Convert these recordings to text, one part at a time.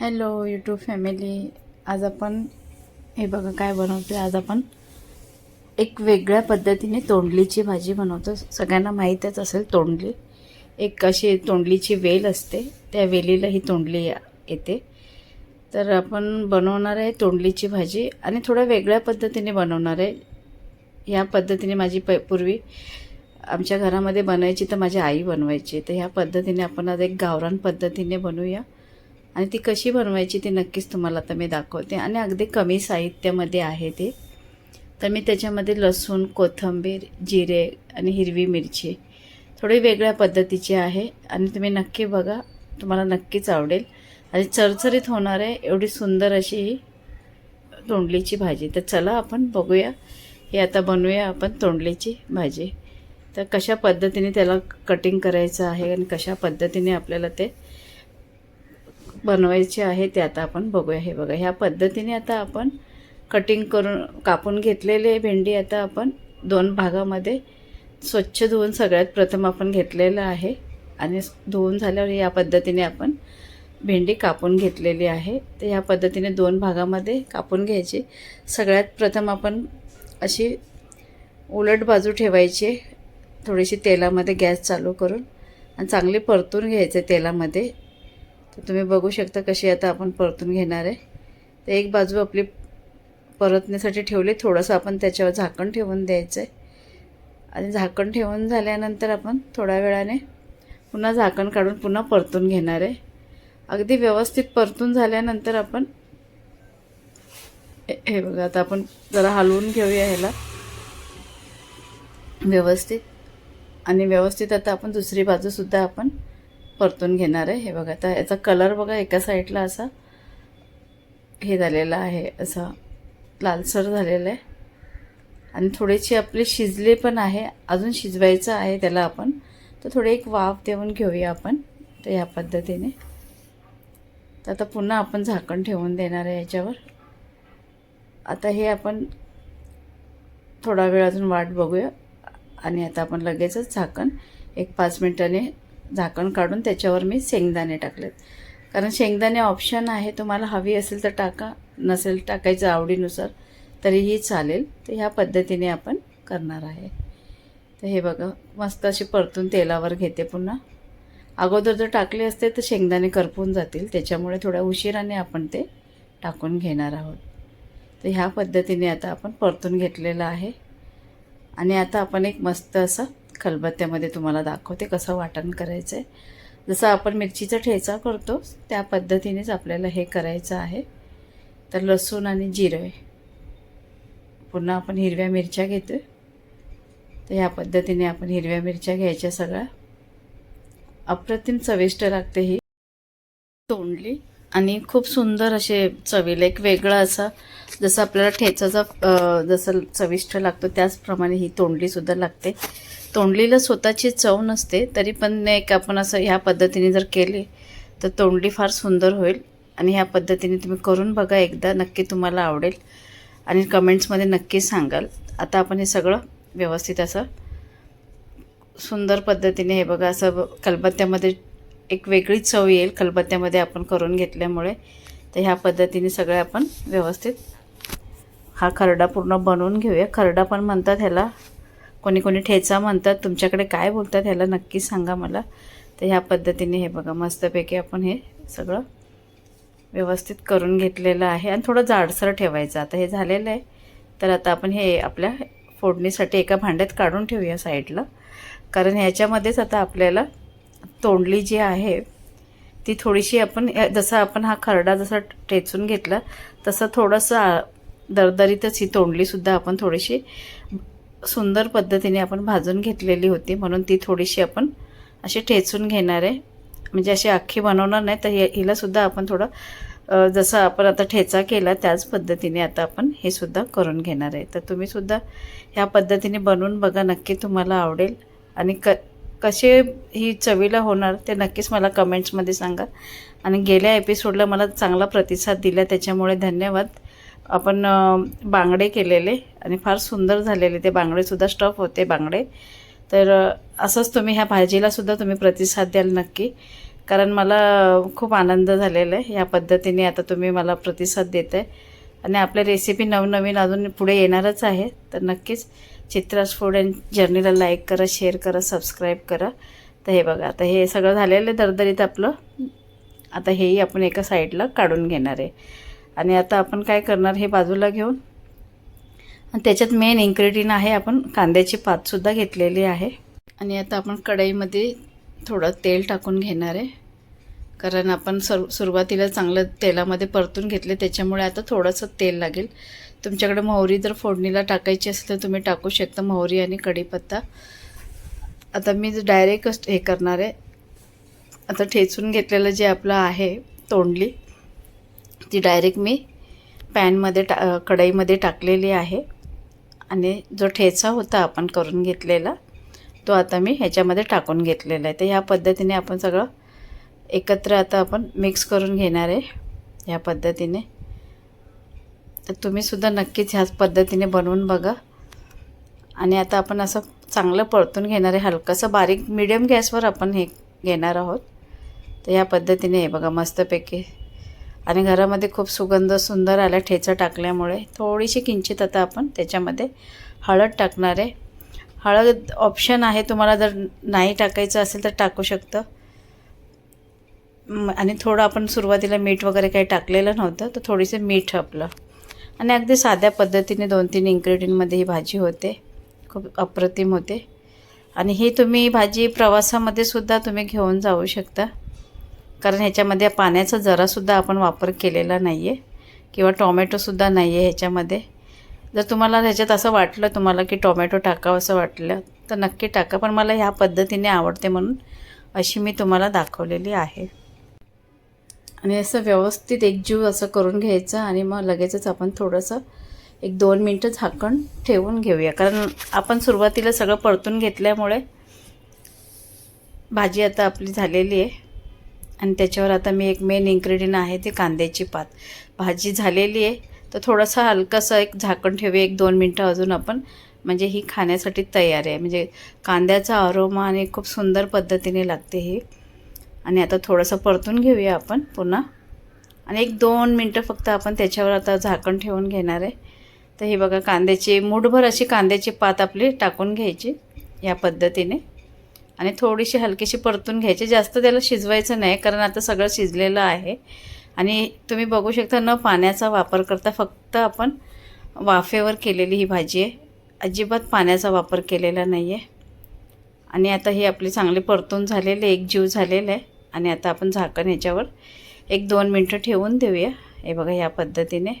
Hello YouTube family आज आपण हे बघा काय बनवतो आज आपण एक वेगळ्या पद्धतीने तोंडलीची भाजी बनवतो. सगळ्यांना माहीतच असेल तोंडली. एक अशी तोंडलीची वेल असते. त्या वेलीला ही तोंडली येते. तर आपण बनवणार आहे तोंडलीची भाजी आणि थोड्या वेगळ्या पद्धतीने बनवणार आहे. ह्या पद्धतीने माझी प पूर्वी आमच्या घरामध्ये बनायची तर माझी आई बनवायची. तर ह्या पद्धतीने आपण आज एक गावरान पद्धतीने बनवूया. आणि ती कशी बनवायची ती नक्कीच तुम्हाला आता मी दाखवते. आणि अगदी कमी साहित्यामध्ये आहे ते. तर मी त्याच्यामध्ये लसूण कोथिंबीर जिरे आणि हिरवी मिरची थोडी वेगळ्या पद्धतीची आहे. आणि तुम्ही नक्की बघा तुम्हाला नक्कीच आवडेल. आणि चरचरीत होणार आहे एवढी सुंदर अशी ही तोंडलीची भाजी. तर चला आपण बघूया. हे आता बनवूया आपण तोंडलीची भाजी. तर कशा पद्धतीने त्याला कटिंग करायचं आहे आणि कशा पद्धतीने आपल्याला ते बनवायचे आहे ते आता आपण बघूया. हे बघा ह्या पद्धतीने आता आपण कटिंग करून कापून घेतलेले भेंडी आता आपण दोन भागामध्ये स्वच्छ धुवून सगळ्यात प्रथम आपण घेतलेलं आहे. आणि धुवून झाल्यावर या पद्धतीने आपण भेंडी कापून घेतलेली आहे. तर ह्या पद्धतीने दोन भागामध्ये कापून घ्यायची. सगळ्यात प्रथम आपण अशी उलट बाजू ठेवायची थोडीशी तेलामध्ये गॅस चालू करून. आणि चांगली परतून घ्यायचे तेलामध्ये. तर तुम्ही बघू शकता कशी आता आपण परतून घेणार आहे. तर एक बाजू आपली परतण्यासाठी ठेवली थोडंसं आपण त्याच्यावर झाकण ठेवून द्यायचं आहे आणि झाकण ठेवून झाल्यानंतर आपण थोड्या वेळाने पुन्हा झाकण काढून पुन्हा परतून घेणार आहे. अगदी व्यवस्थित परतून झाल्यानंतर आपण हे हे बघा आता आपण जरा हलवून घेऊया ह्याला. व्यवस्थित. आणि व्यवस्थित आता आपण दुसरी बाजूसुद्धा आपण परतून घेणार आहे. हे बघा आता याचा कलर बघा एका साईडला असा हे झालेला आहे असा लालसर झालेला आहे. आणि थोडीशी आपली शिजले पण आहे अजून शिजवायचं आहे त्याला आपण. तर थोडी एक वाफ देऊन घेऊया आपण तर ह्या पद्धतीने. तर आता पुन्हा आपण झाकण ठेवून देणार आहे याच्यावर. आता हे आपण थोडा वेळ अजून वाट बघूया. आणि आता आपण लगेचच झाकण एक पाच मिनटाने झाकण काढून त्याच्यावर मी शेंगदाणे टाकलेत. कारण शेंगदाणे ऑप्शन आहे तुम्हाला हवी असेल तर टाका नसेल टाकायचं आवडीनुसार तरीही चालेल. तर ह्या पद्धतीने आपण करणार आहे. तर हे बघा मस्त असे परतून तेलावर घेते पुन्हा. अगोदर जर टाकले असते तर शेंगदाणे करपून जातील. त्याच्यामुळे थोड्या उशिराने आपण ते टाकून घेणार आहोत. तर ह्या पद्धतीने आता आपण परतून घेतलेलं आहे. आणि आता आपण एक मस्त असं खलबत्त्यामध्ये तुम्हाला दाखवते कसं वाटण करायचं आहे जसं आपण मिरचीचा ठेचा करतो त्या पद्धतीनेच आपल्याला हे करायचं आहे. तर लसूण आणि जिरे. पुन्हा आपण हिरव्या मिरच्या घेतो तर ह्या पद्धतीने आपण हिरव्या मिरच्या घ्यायच्या सगळ्या. अप्रतिम चविष्ट लागते ही. तोंडली आणि खूप सुंदर असे चवीला एक वेगळा असा जसं आपल्याला ठेचाचा जसं चविष्ट लागतो त्याचप्रमाणे ही तोंडलीसुद्धा लागते. तोंडलीला स्वतःची चव नसते तरी पण एक आपण असं ह्या पद्धतीने जर केले तर तोंडली फार सुंदर होईल. आणि ह्या पद्धतीने तुम्ही करून बघा एकदा नक्की तुम्हाला आवडेल. आणि कमेंट्समध्ये नक्की सांगाल. आता आपण हे सगळं व्यवस्थित असं सुंदर पद्धतीने हे बघा असं कलबत्त्यामध्ये खलबत्त्यामध्ये एक वेगळीच चव येईल खलबत्त्यामध्ये आपण करून घेतल्यामुळे. तर ह्या पद्धतीने सगळं आपण व्यवस्थित हा खरडा पूर्ण बनवून घेऊया. खरडा पण म्हणतात ह्याला कोणी कोणी ठेचा म्हणतात तुमच्याकडे काय बोलतात ह्याला नक्की सांगा मला. तर ह्या पद्धतीने हे बघा मस्तपैकी आपण हे सगळं व्यवस्थित करून घेतलेलं आहे. आणि थोडं जाडसर ठेवायचं. आता हे झालेलं आहे. तर आता आपण हे आपल्या फोडणीसाठी एका भांड्यात काढून ठेवूया साईडला. कारण ह्याच्यामध्येच आता आपल्याला तोंडली जी आहे ती थोडीशी आपण जसं आपण हा खरडा जसा ठेचून घेतला तसं थोडंसं दरदरीतच ही तोंडलीसुद्धा आपण थोडीशी सुंदर पद्धतीने आपण भाजून घेतलेली होती म्हणून ती थोडीशी आपण अशी ठेचून घेणार आहे. म्हणजे अशी अख्खी बनवणार नाही तर हिलासुद्धा आपण थोडं जसं आपण आता ठेचा केला त्याच पद्धतीने आता आपण हे सुद्धा करून घेणार आहे. तर तुम्हीसुद्धा ह्या पद्धतीने बनवून बघा नक्की तुम्हाला आवडेल. आणि क कसे ही चवीला होणार ते नक्कीच मला कमेंट्समध्ये सांगा. आणि गेल्या एपिसोडला मला चांगला प्रतिसाद दिला त्याच्यामुळे धन्यवाद. आपण बांगडे केलेले आणि फार सुंदर झालेले ते बांगडेसुद्धा स्टफ होते बांगडे. तर असंच तुम्ही ह्या भाजीलासुद्धा तुम्ही प्रतिसाद द्याल नक्की. कारण मला खूप आनंद झालेला आहे. ह्या पद्धतीने आता तुम्ही मला प्रतिसाद देत आहे आणि आपल्या रेसिपी नवनवीन अजून पुढे येणारच आहे. तर नक्कीच चित्रास फूड अँड जर्नीला लाईक करा शेअर करा सबस्क्राईब करा. तर हे बघा आता हे सगळं झालेलं आहे दरदरीत आपलं. आता हेही आपण एका साईडला काढून घेणार आहे. आणि आता आपण काय करणार हे बाजूला घेऊन? आणि त्याच्यात मेन इन्ग्रेडियंट आहे आपण कांद्याची पातसुद्धा घेतलेली आहे. आणि आता आपण कढईमध्ये थोडं तेल टाकून घेणार आहे. कारण आपण सर सुरुवातीला चांगलं तेलामध्ये परतून घेतले त्याच्यामुळे आता थोडंसं तेल लागेल. तुमच्याकडे मोहरी जर फोडणीला टाकायची असेल तर तुम्ही टाकू शकता मोहरी आणि कढीपत्ता. आता मी डायरेक्ट हे करणार आहे. आता ठेचून घेतलेलं जे आपलं आहे तोंडली ती डायरेक्ट मी पॅनमध्ये टा कढईमध्ये टाकलेली आहे. आणि जो ठेचा होता आपण करून घेतलेला तो आता मी ह्याच्यामध्ये टाकून घेतलेला आहे. तर ह्या पद्धतीने आपण सगळं एकत्र आता आपण मिक्स करून घेणार आहे. ह्या पद्धतीने. तर तुम्हीसुद्धा नक्कीच ह्याच पद्धतीने बनवून बघा. आणि आता आपण असं चांगलं परतून घेणार आहे. हलकंसं बारीक मिडियम गॅसवर आपण हे घेणार आहोत. तर ह्या पद्धतीने हे बघा मस्तपैकी. आणि घरामध्ये खूप सुगंध सुंदर आला ठेचा टाकल्यामुळे. थोडीशी किंचित आता आपण त्याच्यामध्ये हळद टाकणार आहे. हळद ऑप्शन आहे तुम्हाला जर नाही टाकायचं असेल तर टाकू शकतं. आणि थोडं आपण सुरुवातीला मीठ वगैरे काही टाकलेलं नव्हतं तर थोडीसे मीठ आपलं. आणि अगदी साध्या पद्धतीने दोन तीन इन्ग्रेडियंटमध्ये ही भाजी होते. खूप अप्रतिम होते. आणि ही तुम्ही भाजी प्रवासामध्ये सुद्धा तुम्ही घेऊन जाऊ शकता. कारण ह्याच्यामध्ये पाण्याचा जरासुद्धा आपण वापर केलेला नाही आहे किंवा टॉमॅटोसुद्धा नाही आहे ह्याच्यामध्ये. जर तुम्हाला ह्याच्यात असं वाटलं तुम्हाला की टोमॅटो टाकावं असं वाटलं तर नक्की टाका. पण मला ह्या पद्धतीने आवडते म्हणून अशी मी तुम्हाला दाखवलेली आहे. आणि असं व्यवस्थित एकजीव असं करून घ्यायचं आणि मग लगेचच आपण थोडंसं एक दोन मिनटं झाकण ठेवून घेऊया. कारण आपण सुरुवातीला सगळं परतून घेतल्यामुळे भाजी आता आपली झालेली आहे. आणि त्याच्यावर आता मी एक मेन इन्ग्रेडियंट आहे ते कांद्याची पात. भाजी झालेली आहे तर थोडंसं हलकंसं एक झाकण ठेवूया एक दोन मिनटं अजून आपण. म्हणजे ही खाण्यासाठी तयार आहे. म्हणजे कांद्याचा अरोमा आणि खूप सुंदर पद्धतीने लागते ही. आणि आता थोडंसं परतून घेऊया आपण पुन्हा. आणि एक दोन मिनटं फक्त आपण त्याच्यावर आता झाकण ठेवून घेणार आहे. तर हे बघा कांद्याची मूठभर अशी कांद्याची पात आपली टाकून घ्यायची या पद्धतीने. आणि थोडीशी हलकीशी परतून घ्यायची. जास्त त्याला शिजवायचं नाही कारण आता सगळं शिजलेलं आहे. आणि तुम्ही बघू शकता न पाण्याचा वापर करता फक्त आपण वाफेवर केलेली ही भाजी आहे. अजिबात पाण्याचा वापर केलेला नाही आहे आणि आता ही आपली चांगली परतून झालेले एक जीव झालेलं आहे. आणि आता आपण झाकण ह्याच्यावर एक दोन मिनटं ठेवून देऊया. हे बघा ह्या पद्धतीने.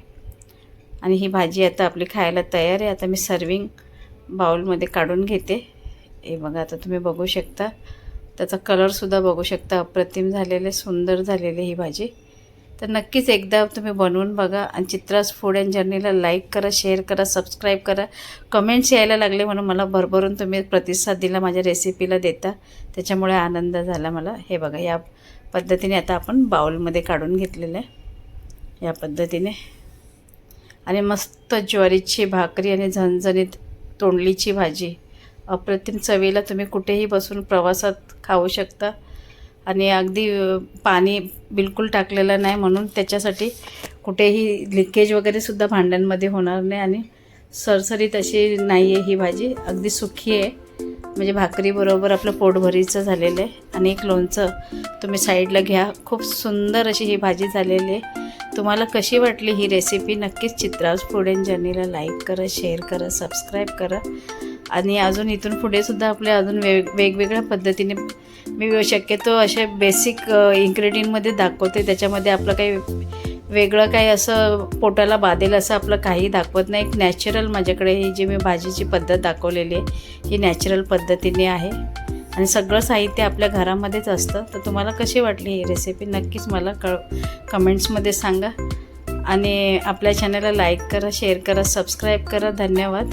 आणि ही भाजी आता आपली खायला तयार आहे. आता मी सर्विंग बाउलमध्ये काढून घेते. हे बघा आता तुम्ही बघू शकता. त्याचा कलरसुद्धा बघू शकता. अप्रतिम झालेले सुंदर झालेली ही भाजी. तर नक्कीच एकदा तुम्ही बनवून बघा आणि चित्रास फूड अँड जर्नीला लाईक करा शेअर करा सबस्क्राईब करा. कमेंट्स यायला लागले म्हणून मला भरभरून तुम्ही प्रतिसाद दिला माझ्या रेसिपीला देता. त्याच्यामुळे आनंद झाला मला. हे बघा या पद्धतीने आता आपण बाउलमध्ये काढून घेतलेलं आहे. या पद्धतीने. आणि मस्त ज्वारीची भाकरी आणि झणझणीत तोंडलीची भाजी. अप्रतिम चवीला तुम्ही कुठेही बसून प्रवासात खाऊ शकता. आणि अगदी पाणी बिलकुल टाकलेलं नाही म्हणून त्याच्यासाठी कुठेही लिकेज वगैरेसुद्धा भांड्यांमध्ये होणार नाही आणि सरसरीत अशी नाही आहे ही भाजी. अगदी सुखी आहे. म्हणजे भाकरीबरोबर आपलं पोटभरीचं झालेलं आहे. आणि एक लोणचं तुम्ही साईडला घ्या. खूप सुंदर अशी ही भाजी झालेली आहे. तुम्हाला कशी वाटली ही रेसिपी नक्कीच चित्राज फूड अँड जर्नीला लाईक करा शेअर करा सबस्क्राईब करा. आणि अजून इथून पुढे सुद्धा आपल्या अजून वेग वेगवेगळ्या पद्धतीने मी शक्यतो असे बेसिक इन्ग्रेडियंटमध्ये दाखवते. त्याच्यामध्ये आपलं काही वेगळं काही असं पोटाला बाधेल असं आपलं काही दाखवत नाही. एक नॅचरल माझ्याकडे ही जी मी भाजीची पद्धत दाखवलेली आहे ही नॅचरल पद्धतीने आहे. आणि सगळं साहित्य आपल्या घरामध्येच असतं. तर तुम्हाला कशी वाटली ही रेसिपी नक्कीच मला क कमेंट्समध्ये सांगा. आणि आपल्या चॅनलला लाईक करा शेअर करा सबस्क्राईब करा. धन्यवाद.